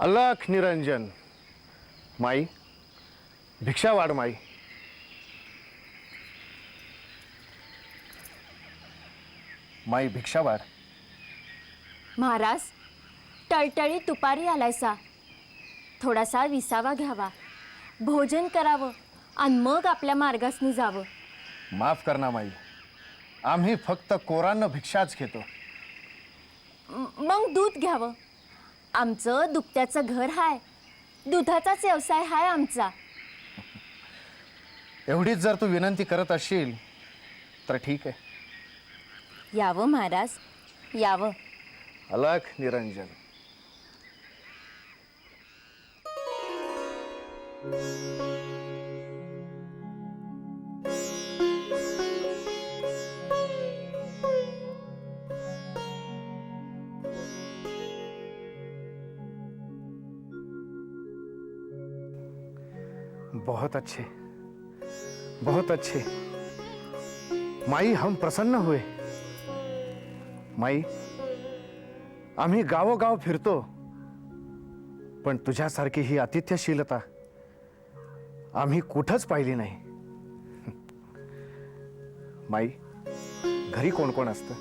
अलख निरंजन। माई भिक्षा वाढ माई। माई भिक्षा वाढ। महाराज टळटळी तुपारी आलायसा. थोडासा विसावा घ्यावा. भोजन करावं आणि मग आपल्या मार्गासनी जावं. माफ करना माई. आम्ही फक्त कोरांना भिक्षाच घेतो. म- मग दूध घ्यावं. आमचं दुभत्याचं घर हाय. दुधाचाच व्यवसाय हाय आमचा. एवढीच जर तू विनंती करत असशील तर ठीक आहे. यावं महाराज यावं. अलख निरंजन. बहुत अच्छे बहुत अच्छे। माई हम प्रसन्न हुए। माई आम्ही गावोगाव फिरतो पण तुझ्यासारखी ही आतिथ्यशीलता आम्ही कुठंच पाहिली नाही. माई घरी कोण कोण असतं?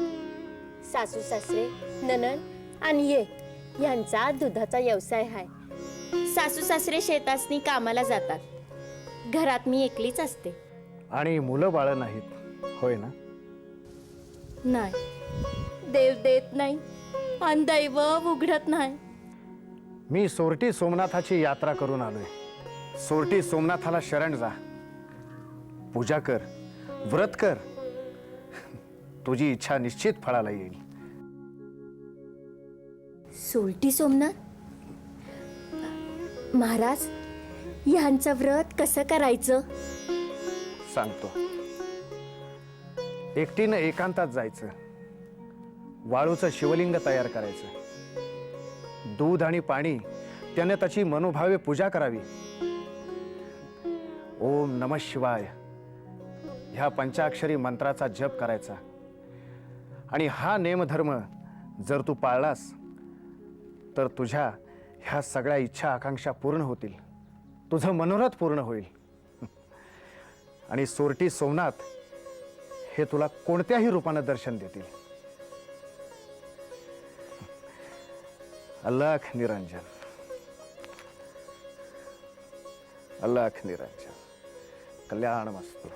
सासू सासरे ननन आणि ये यांचा दुधाचा व्यवसाय आहे. सासू सासरे शेतासनी कामाला जातात. घरात मी एकलीच असते. आणि मुलं बाळं नाहीत होय ना? नाही. देव देत नाही आणि दैव उघडत नाही. मी सोरटी सोमनाथाची यात्रा करून आलोय. सोरटी सोमनाथाला शरण जा. पूजा कर व्रत कर. तुझी इच्छा निश्चित फळाला येईल. सोलटी सोमनाथ? महाराज ह्यांचं व्रत कसं करायचं? सांगतो. एकटीनं एकांतात जायचं. वाळूचं शिवलिंग तयार करायचं. दूध आणि पाणी त्याने त्याची मनोभावे पूजा करावी. ओम नम शिवाय. ह्या पंचाक्षरी मंत्राचा जप करायचा. आणि हा नेमधर्म जर तू पाळलास तर तुझ्या ह्या सगळ्या इच्छा आकांक्षा पूर्ण होतील. तुझं मनोरथ पूर्ण होईल. आणि सोरटी सोमनाथ हे तुला कोणत्याही रूपानं दर्शन देतील. अलख निरंजन. अलख निरंजन. कल्याण मस्तू.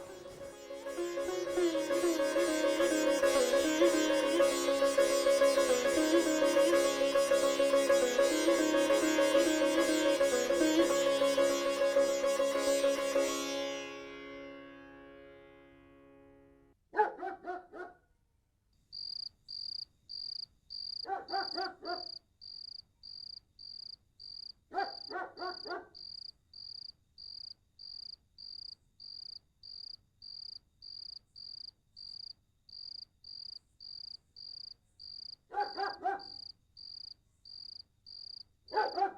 Ha ha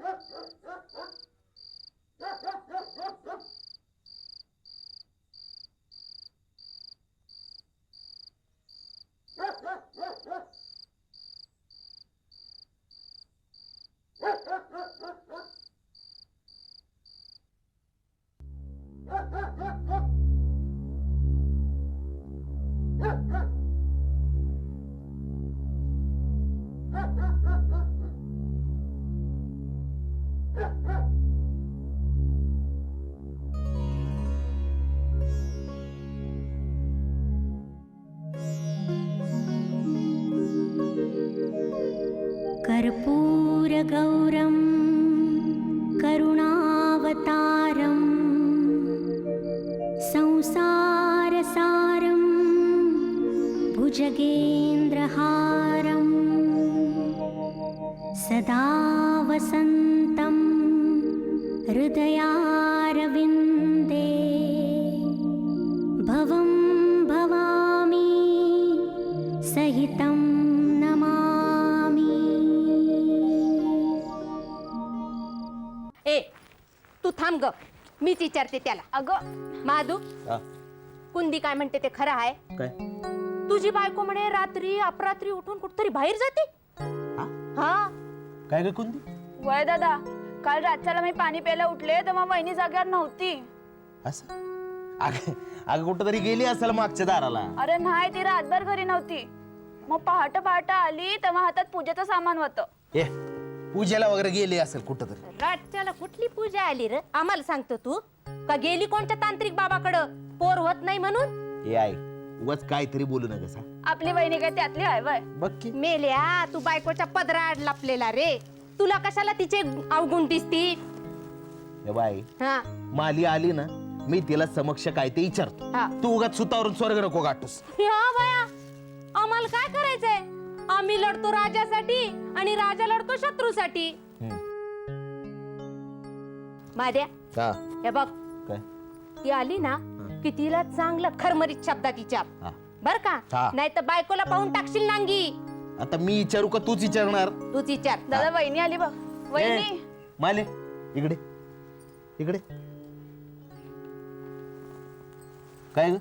ha! कर्पूरगौरं करुणावतारं संसारसारं भुजगेन्द्रहारं सदा वसन् हृदयारविन्दे भवं भवामि सहितं नमामि। ए तू थांब ग. मीच विचारते त्याला. अगं. माधू हा, कुंदी काय म्हणते ते खरं आहे? काय? तुझी बायको म्हणे रात्री अपरात्री उठून कुठतरी बाहेर जाते. हा? हा. काय ग कुंदी? वय दादा काल रातच्याला मी पाणी प्यायला उठले तेव्हा वहिनी जाग्यावर नव्हती. असं? अगं अगं कुठं तरी गेली असेल मागच्या दाराला. अरे नाही ती रातभर घरी नव्हती. मग पहाट पहाट आली तेव्हा हातात पूजेचं सामान होतं. ए पूजेला वगैरे गेली असेल कुठं तरी रातच्याला कुठली पूजा आली रे? आम्हाला सांगतो तू. का गेली कोणत्या तांत्रिक बाबाकडं? पोर होत नाही म्हणून? ए आई उगाच काहीतरी बोलू नका आपली वहिनी काय त्यातली आहे वय? बघ की. मेल्या तू बायकोच्या पदराड लपलेला रे. तुला कशाला तिचे अवगुण दिसती? बाई हा. माली आली ना मी तिला समक्ष काय ते विचारतो. हा. तू उगाच सुतावरून स्वर्ग नको गाठूस. ह्या बाया. आम्हाला काय करायचंय? आम्ही लढतो राजासाठी आणि राजा लढतो शत्रूसाठी. हम्म. माद्या हे. बघ. काय? ती आली ना की तिला चांगलं खरमरीत शब्दाची चाप हा. बर का. नाही तर बायकोला पाहून टाकशील नांगी. आता मी विचारू का तूच विचारणार? तूच विचार. दादा वहिनी आली बघ. वहिनी. ए, माले इकडे. इकडे. काय ग?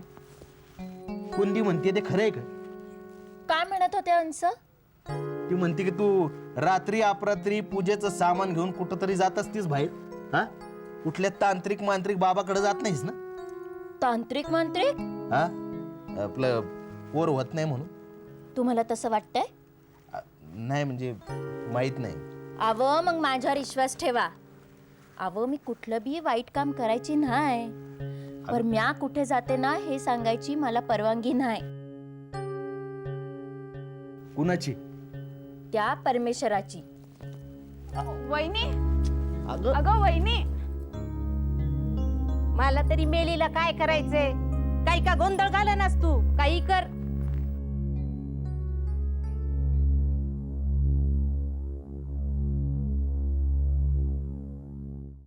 कुंदी म्हणते ते खरं आहे का? काय म्हणत होते अंश ती म्हणते की तू रात्री अपरात्री पूजेचं सामान घेऊन कुठं तरी जात असतीस बाहेर. हा? कुठल्या तांत्रिक मांत्रिक बाबाकडे जात नाहीस ना? तांत्रिक मांत्रिक? हा? आपलं पोर होत नाही म्हणून. तुम्हाला तसं वाटतंय? नाही म्हणजे माहीत नाही. अव मग माझ्यावर विश्वास ठेवा. अव मी कुठलं बी वाईट काम करायची नाही. पर म्या कुठे जाते ना हे सांगायची मला परवानगी नाही. कुणाची? त्या परमेश्वराची. वहिनी. अगं. अगं वहिनी. मला तरी मेलीला काय करायचंय? काही का गोंधळ घाल तू? काही कर.